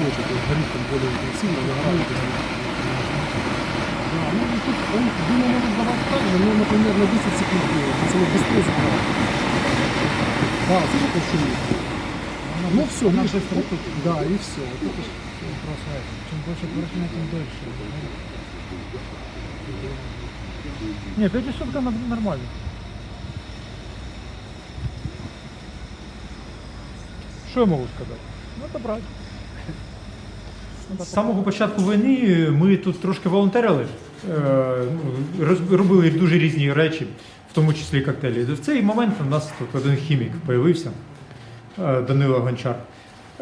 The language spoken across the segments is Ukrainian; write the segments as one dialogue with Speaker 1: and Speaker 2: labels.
Speaker 1: хочет, он горит там более интенсивно, загорает. Да, ну и тут он дыму может давать так же, но, например, на 10 секунд делает, если он быстрее загорает. Да, слышишь, как шумит? Ну все,
Speaker 2: Она
Speaker 1: видишь,
Speaker 2: быстро
Speaker 1: вот,
Speaker 2: тут.
Speaker 1: да, и все. Вот это ж
Speaker 2: Вопрос в этом. Чем больше поршня, тем дольше. Не, 5 часов это нормально. Що я можу сказати? Ну, це брать.
Speaker 3: З самого початку війни ми тут трошки волонтерили, е, ну, робили дуже різні речі, в тому числі коктейлі. В цей момент у нас тут один хімік з'явився, е, Данило Гончар.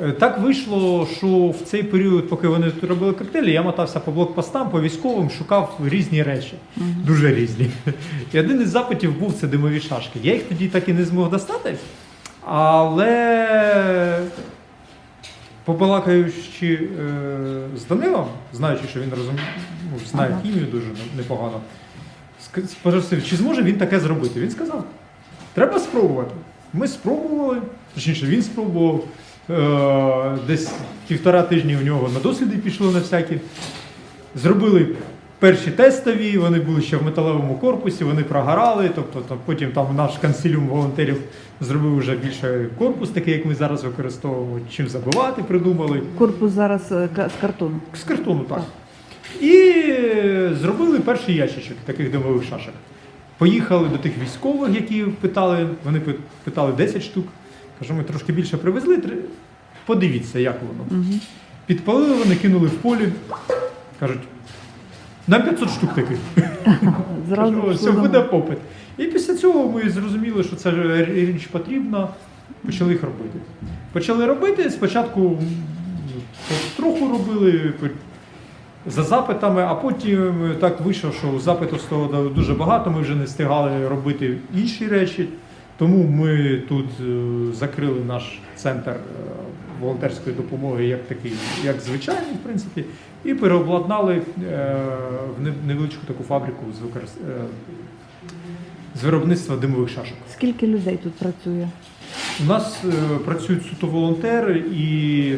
Speaker 3: Е, Так вийшло, що в цей період, поки вони тут робили коктейлі, я мотався по блокпостам, по військовим, шукав різні речі, дуже різні. І один із запитів був це димові шашки. Я їх тоді так і не змог достати, але побалакаючи е, з Данилом, знаючи, що він розум... ну, знає хімію дуже непогано, спросив, чи зможе він таке зробити. Він сказав: треба спробувати. Ми спробували, точніше, він спробував. Е, десь півтора тижні у нього на досліди пішло на всякі. Зробили перші тестові, вони були ще в металевому корпусі, вони прогорали. Тобто там, потім там наш консиліум волонтерів зробив вже більше корпус, такий, як ми зараз використовуємо, чим забивати, придумали.
Speaker 4: Корпус зараз е, з картону.
Speaker 3: З картону, так. І е, зробили перший ящичок таких димових шашок. Поїхали до тих військових, які питали, вони питали 10 штук. Кажу, ми трошки більше привезли. Подивіться, як воно.
Speaker 4: Угу.
Speaker 3: Підпалили, вони кинули в полі. Кажуть, нам 500 штук таких.
Speaker 4: Зразу
Speaker 3: все, буде попит. І після цього ми зрозуміли, що ж річ потрібна, почали їх робити. Почали робити, спочатку м, трохи робили за запитами, а потім так вийшло, що запиту стало дуже багато, ми вже не встигали робити інші речі. Тому ми тут е, закрили наш центр е, волонтерської допомоги як такий, як звичайний, в принципі, і переобладнали е, в невеличку таку фабрику з, використ... е, з виробництва димових шашок.
Speaker 4: Скільки людей тут працює?
Speaker 3: У нас е, працюють суто волонтери і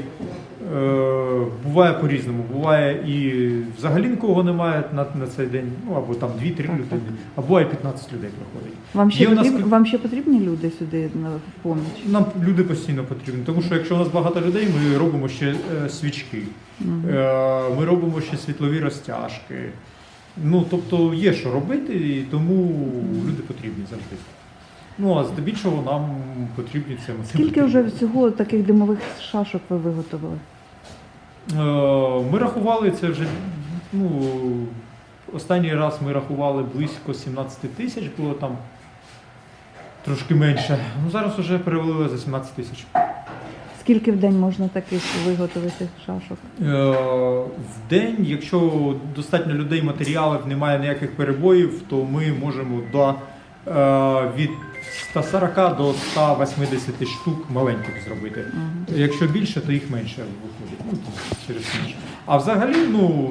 Speaker 3: буває по-різному. Буває і взагалі нікого немає на, на цей день, ну або там 2-3 людини, а буває 15 людей приходить.
Speaker 4: Вам ще,
Speaker 3: Є у нас
Speaker 4: Вам ще потрібні люди сюди на поміч?
Speaker 3: Нам люди постійно потрібні, тому що якщо у нас багато людей, ми робимо ще е, свічки, е, ми робимо ще світлові розтяжки. Ну, тобто є що робити, і тому люди потрібні завжди. Ну, а здебільшого нам потрібні це
Speaker 4: Скільки вже всього таких димових шашок ви виготовили?
Speaker 3: Е, Ми рахували це вже. Ну, останній раз ми рахували близько 17 тисяч, було там трошки менше. Ну зараз вже перевалили за 17 тисяч.
Speaker 4: Скільки в день можна таких виготовити шашок?
Speaker 3: Е, В день, якщо достатньо людей, матеріалів, немає ніяких перебоїв, то ми можемо до е, від 140 до 180 штук маленьких зробити.
Speaker 4: Мгм.
Speaker 3: Якщо більше, то їх менше виходить. Ну, через менше. А взагалі, ну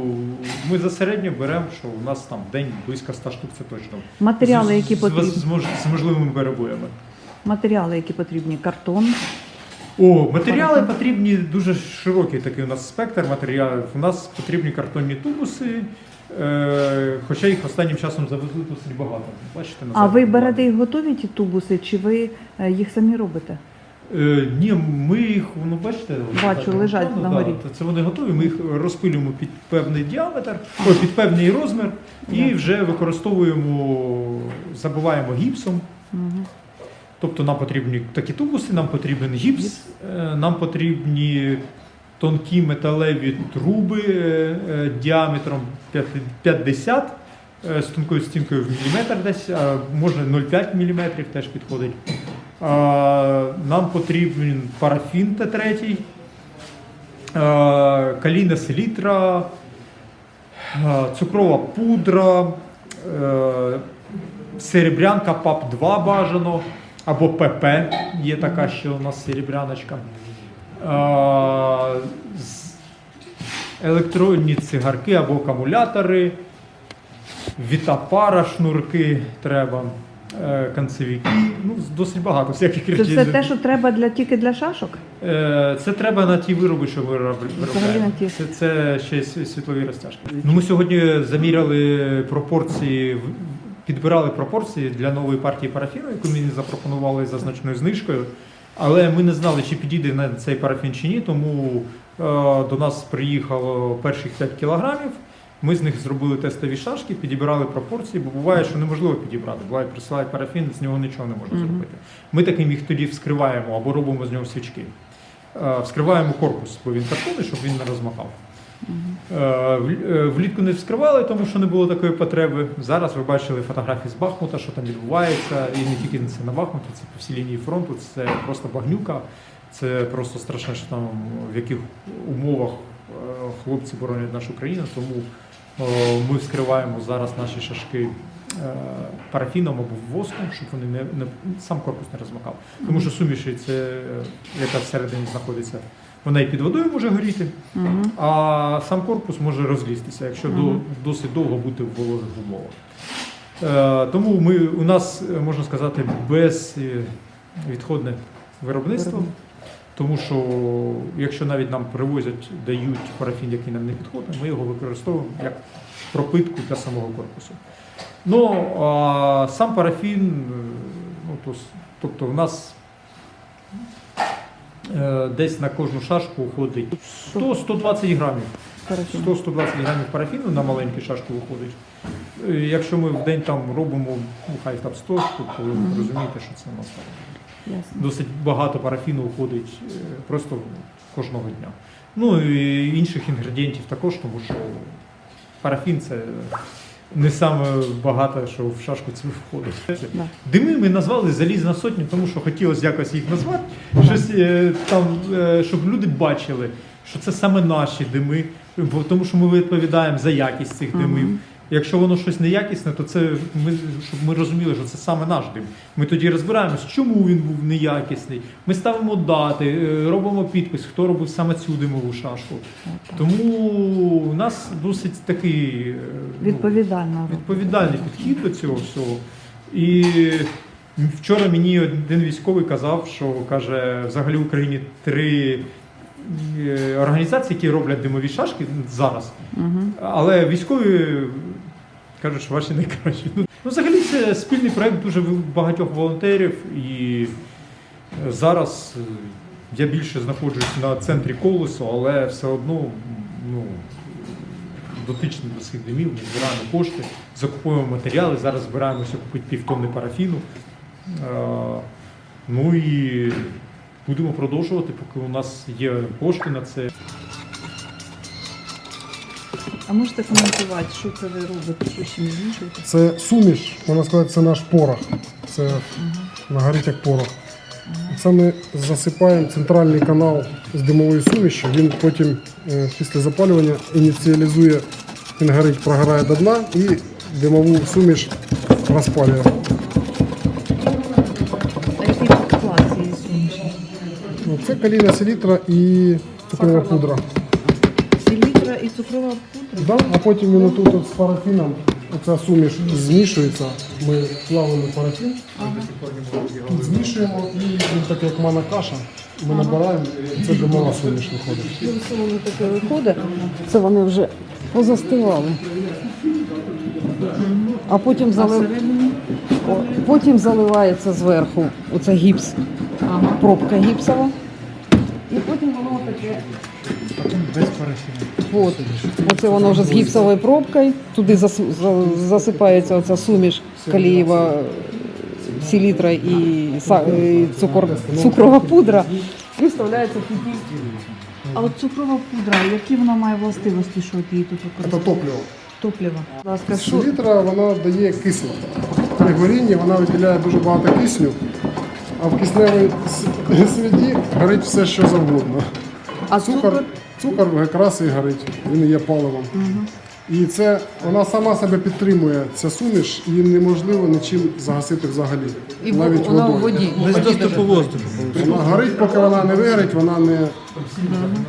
Speaker 3: ми за середньо беремо, що у нас там в день близько 100 штук, це точно.
Speaker 4: Матеріали,
Speaker 3: З-
Speaker 4: які
Speaker 3: з,
Speaker 4: потрібні.
Speaker 3: з, мож- з можливими перебоями.
Speaker 4: Матеріали, які потрібні. Картон.
Speaker 3: О, матеріали потрібні дуже широкий такий у нас спектр матеріалів. У нас потрібні картонні тубуси, хоча їх останнім часом завезли досить багато. Бачите, на
Speaker 4: А ви берете їх готові ті тубуси, чи ви е, їх самі робите?
Speaker 3: Е, ні, ми їх, ну бачите,
Speaker 4: Бачу,
Speaker 3: так,
Speaker 4: лежать
Speaker 3: ну,
Speaker 4: на
Speaker 3: да,
Speaker 4: горі.
Speaker 3: Це вони готові, ми їх розпилюємо під певний діаметр, о, під певний розмір і вже використовуємо, забиваємо гіпсом.
Speaker 4: Угу.
Speaker 3: Тобто нам потрібні такі тубуси, нам потрібен гіпс, е, нам потрібні тонкі металеві труби е, е, діаметром 50 е, з тонкою стінкою в міліметр десь, можна 0,5 мм теж підходить. Нам потрібен парафін Т3, е, каліна селітра, цукрова пудра, серебрянка ПАП-2 бажано, або ПП, є така ще у нас серебряночка. Електронні цигарки або акумулятори, вітапара, шнурки треба. е, канцевики, ну, досить багато всяких
Speaker 4: Це
Speaker 3: речей.
Speaker 4: все те, що треба для тільки для шашок?
Speaker 3: Е, Це треба на ті вироби, що ми виробляємо. Це, це ще світлові розтяжки. Ну, ми сьогодні заміряли пропорції, підбирали пропорції для нової партії парафіну, яку мені запропонували за значною знижкою. Але ми не знали, чи підійде на цей парафін чи ні, тому е, до нас приїхало перших 5 кілограмів. Ми з них зробили тестові шашки, підібрали пропорції, бо буває, що неможливо підібрати. Буває, присилають парафін, з нього нічого не можна
Speaker 4: Мгм.
Speaker 3: зробити. Ми таким їх тоді вскриваємо або робимо з нього свічки. Е, Вскриваємо корпус, бо він картонний, щоб він не розмахав. Е, е, Влітку не вскривали, тому що не було такої потреби. Зараз ви бачили фотографії з Бахмута, що там відбувається. І не тільки це на Бахмуті, це по всій лінії фронту. Це просто багнюка. Це просто страшно, що там в яких умовах е, хлопці боронять нашу країну. Тому ми вскриваємо зараз наші шашки парафіном або воском, щоб вони не, не сам корпус не розмакав. Тому що суміші, це е, яка всередині знаходиться, вона і під водою може горіти.
Speaker 4: Угу.
Speaker 3: А сам корпус може розлізтися, якщо до, досить довго бути в вологих умовах. Е, тому ми, у нас, е, можна сказати, безвідходне виробництво, тому що якщо навіть нам привозять, дають парафін, який нам не підходить, ми його використовуємо як пропитку для самого корпусу. Ну, а сам парафін, ну, то, тобто в нас е, десь на кожну шашку уходить 100-120 грамів. 100-120 грамів парафіну на маленьку шашку виходить. Е, Якщо ми в день там робимо, ну хай там 100 штук, то ви
Speaker 4: Мгм.
Speaker 3: розумієте, що це у нас там
Speaker 4: Ясно.
Speaker 3: досить багато парафіну уходить е, просто кожного дня. Ну і інших інгредієнтів також, тому що парафін це не саме багато, що в шашку це входить.
Speaker 4: Да.
Speaker 3: Дими ми назвали залізна сотня, тому що хотілося якось їх назвати, щось е, там, е, щоб люди бачили, що це саме наші дими, бо тому що ми відповідаємо за якість цих димів. Якщо воно щось неякісне, то це ми щоб ми розуміли, що це саме наш дим. Ми тоді розбираємось, чому він був неякісний. Ми ставимо дати, е, робимо підпис, хто робив саме цю димову шашку. Тому у нас досить такий е, ну, відповідальний підхід до цього всього. І вчора мені один військовий казав, що каже, взагалі в Україні три е, організації, які роблять димові шашки зараз.
Speaker 4: Мгм.
Speaker 3: Але військові кажуть, ваші найкращі. Ну, ну, взагалі, це спільний проект дуже багатьох волонтерів. І е, зараз е, я більше знаходжусь на центрі колесу, але все одно ну, дотичний до цих димів, ми збираємо кошти, закупуємо матеріали. Зараз збираємося купити півтонни парафіну. Е, Ну і будемо продовжувати, поки у нас є кошти на це.
Speaker 4: А можете коментувати, що це ви робите, що з чим змішуєте?
Speaker 1: Це суміш, можна сказати, це наш порох. Це нагорить як порох. Це ми засипаємо центральний канал з димовою сумішю. Він потім е, після запалювання ініціалізує, він горить, прогорає до дна і димову суміш розпалює.
Speaker 4: А який склад цієї суміші?
Speaker 1: Ну, Це каліна селітра і цукрова пудра.
Speaker 4: Селітра і цукрова пудра?
Speaker 1: Да? А потім він отут от з парафіном, оця суміш змішується. Ми плавимо парафін, тут змішуємо і він так як мана каша. Ми набираємо, це димова суміш виходить.
Speaker 5: Це воно таке виходить, це вони вже позастивали. А потім, залив... потім заливається зверху оце гіпс, пробка гіпсова. І потім воно таке.
Speaker 2: Без парафіну.
Speaker 5: От. Оце воно вже з гіпсовою пробкою. Туди засипається оця суміш калієва, селітра і, цукор, цукрова пудра. І вставляється фітіль.
Speaker 4: А от цукрова пудра, які вона має властивості, що от її тут
Speaker 1: Це
Speaker 4: використовують?
Speaker 1: топливо.
Speaker 4: Топливо.
Speaker 5: Ласка, що?
Speaker 1: Селітра вона дає кисню. При горінні вона виділяє дуже багато кисню, а в кисневій с- середі горить все, що завгодно.
Speaker 4: А
Speaker 1: Цукор,
Speaker 4: цукор?
Speaker 1: цукор якраз і горить, він є паливом. І це вона сама себе підтримує, ця суміш, і неможливо нічим загасити взагалі.
Speaker 5: І
Speaker 1: навіть
Speaker 5: вона в
Speaker 1: водою.
Speaker 5: воді.
Speaker 2: Без доступу воздуху.
Speaker 1: Вона горить, поки вона не вигорить, вона не,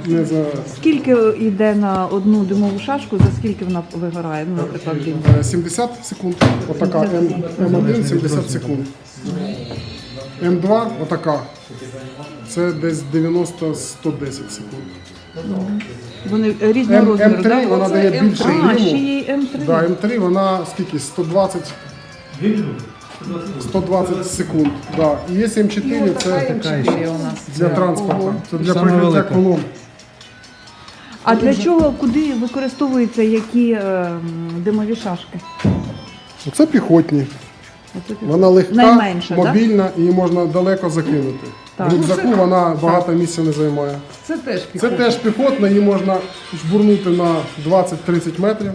Speaker 1: не за
Speaker 4: Скільки йде на одну димову шашку, за скільки вона вигорає? Ну, наприклад, дим.
Speaker 1: Е, 70 секунд. Отака М, М1 70 секунд. М2 отака. Це десь 90-110 секунд.
Speaker 4: Вони різного
Speaker 1: М,
Speaker 4: розміру,
Speaker 1: М3
Speaker 4: да?
Speaker 1: вона дає
Speaker 5: М3.
Speaker 1: більше
Speaker 4: А, ще є й М3.
Speaker 1: Да, М3 вона скільки? 120 120 секунд. Да. І є М4, це
Speaker 5: М4 у нас.
Speaker 1: для транспорту. Це для
Speaker 2: Саме
Speaker 1: прикриття
Speaker 2: велика.
Speaker 1: колон.
Speaker 4: А для чого, куди використовуються які е, м, димові шашки?
Speaker 1: Це піхотні. Вона легка,
Speaker 4: Найменша,
Speaker 1: мобільна і її можна далеко закинути.
Speaker 4: Так.
Speaker 1: В рюкзаку вона багато місця не займає.
Speaker 5: Це теж
Speaker 1: Це
Speaker 5: піхота.
Speaker 1: теж піхотна, її можна жбурнути на 20-30 метрів.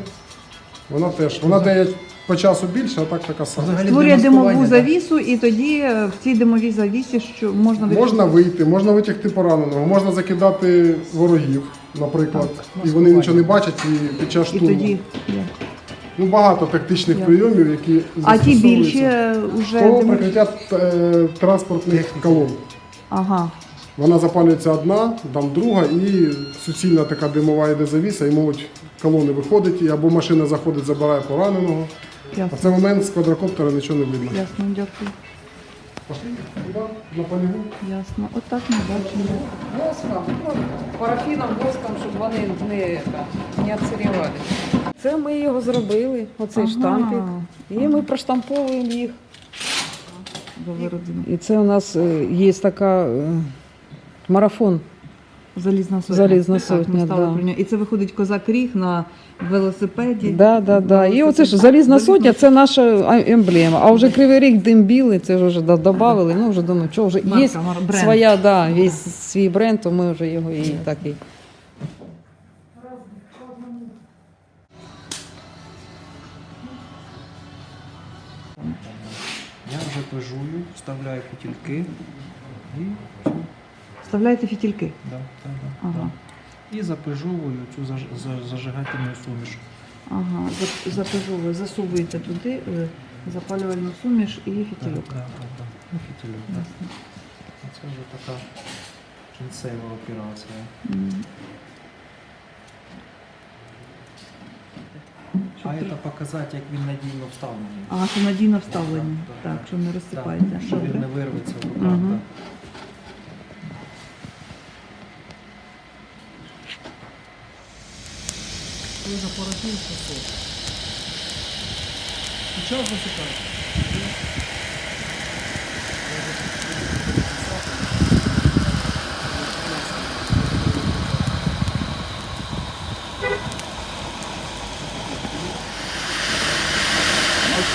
Speaker 1: Вона теж. Вона дає по часу більше, а так така сама.
Speaker 2: Взагалі
Speaker 4: Створює димову завісу, і тоді е, в цій димовій завісі що можна
Speaker 1: Можна вийти, можна витягти пораненого, можна закидати ворогів, наприклад, і вони нічого не бачать і під час
Speaker 4: і
Speaker 1: штурму.
Speaker 4: тоді. є.
Speaker 1: Ну, багато тактичних прийомів, які
Speaker 4: А ті більші вже
Speaker 1: То прикриття е, транспортних колон.
Speaker 4: Ага.
Speaker 1: Вона запалюється одна, там друга, і суцільна така димова йде завіса, і можуть колони виходить, і або машина заходить, забирає пораненого. А в цей момент з квадрокоптера нічого не видно.
Speaker 4: ясно, дякую.
Speaker 1: Пошли туди, на полігон.
Speaker 4: Ясно. Отак ми бачимо.
Speaker 5: Воском, ну, парафіном, воском, щоб вони не, не обсирівали. Це ми його зробили, оцей
Speaker 4: Ага.
Speaker 5: штампик. І ми проштамповуємо їх. І це у нас е, є така е, марафон.
Speaker 4: Залізна сотня.
Speaker 5: Залізна
Speaker 4: Так, ми
Speaker 5: сотня,
Speaker 4: стали
Speaker 5: да.
Speaker 4: про нього. І це виходить козак ріг на велосипеді.
Speaker 5: Да, да, да. І оце ж залізна сотня, це наша емблема. А вже кривий рік дим білий, це ж вже да- додавали. Ну вже думаю, що вже
Speaker 4: Марка,
Speaker 5: є
Speaker 4: бренд.
Speaker 5: своя, да, весь свій бренд, то ми вже його і так і.
Speaker 2: Я вже пижую, вставляю фітільки і все.
Speaker 4: Вставляєте фітільки.
Speaker 2: Да, да, да,
Speaker 4: Ага.
Speaker 2: да. І запижовую цю заж- за- зажигательну суміш.
Speaker 4: Ага, за- запижовує, засовуєте туди е, запалювальну суміш і
Speaker 2: Да,
Speaker 4: фітільок.
Speaker 2: да, да, да. Ну, фітільок, да. Це вже така кінцева операція.
Speaker 4: М.
Speaker 2: А це показати, як він надійно вставлений.
Speaker 4: А, що надійно вставлені.
Speaker 2: Так, так,
Speaker 4: Так, що не розсипається.
Speaker 2: щоб він не вирветься в руках.
Speaker 4: Мгм.
Speaker 2: да.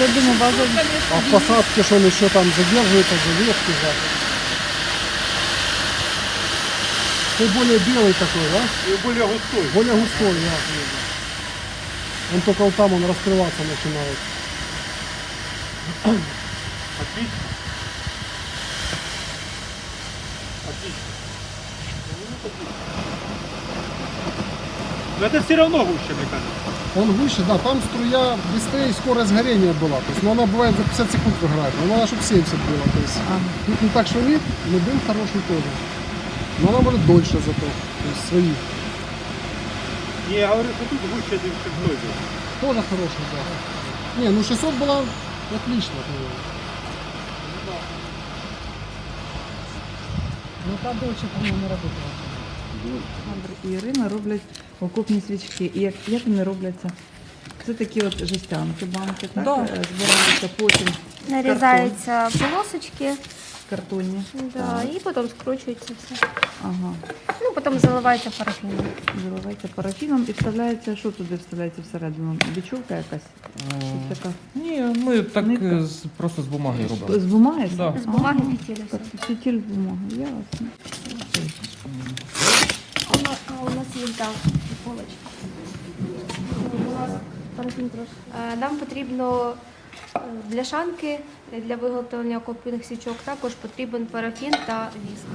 Speaker 4: Оце димова завіса.
Speaker 1: А в посадке, что он еще там задерживается, завески, да. Ты более белый такой, да? И более густой. Более густой, да. Он только вот там он раскрываться начинает.
Speaker 3: Но это все равно гуще, мне кажется.
Speaker 1: Он выше, да, там струя быстрее и скорость горения была. То есть, ну, она бывает за 50 секунд выгорает, но надо, чтобы 70 было. То есть, тут не так шумит, но дым хороший тоже. Но она может дольше зато. То есть свои.
Speaker 3: Не, я говорю, что тут гуще, чем в той же.
Speaker 1: Тоже хороший, да. Не, ну 600 была отлично.
Speaker 5: Ну та дольше, по-моєму, робити.
Speaker 4: Олександр і Ірина роблять окопні свічки. І як, як вони робляться? Це такі от жестянки, банки, так?
Speaker 5: Да.
Speaker 4: Е, Збираються потім
Speaker 6: Нарізаються полосочки,
Speaker 4: картонні.
Speaker 6: да, і потім скручується все.
Speaker 4: Ага.
Speaker 6: Ну, потім заливається парафіном.
Speaker 4: Заливається парафіном і вставляється, що туди вставляється всередину? Бічовка якась? Щось така.
Speaker 7: Ні, ми так
Speaker 4: Нитка?
Speaker 7: е, з- просто з бумаги робимо.
Speaker 4: З бумаги?
Speaker 7: Да.
Speaker 6: З бумаги фітілі все.
Speaker 4: Так, Фітіль з бумаги, ясно.
Speaker 6: А у нас, а у нас є там полочка. Трошки. Е, Нам потрібно е, бляшанки для виготовлення окопних свічок. Також потрібен парафін та віск.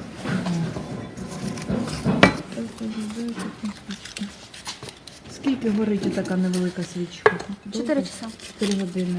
Speaker 4: Скільки горить така невелика свічка?
Speaker 6: 4 часа.
Speaker 4: 4 години.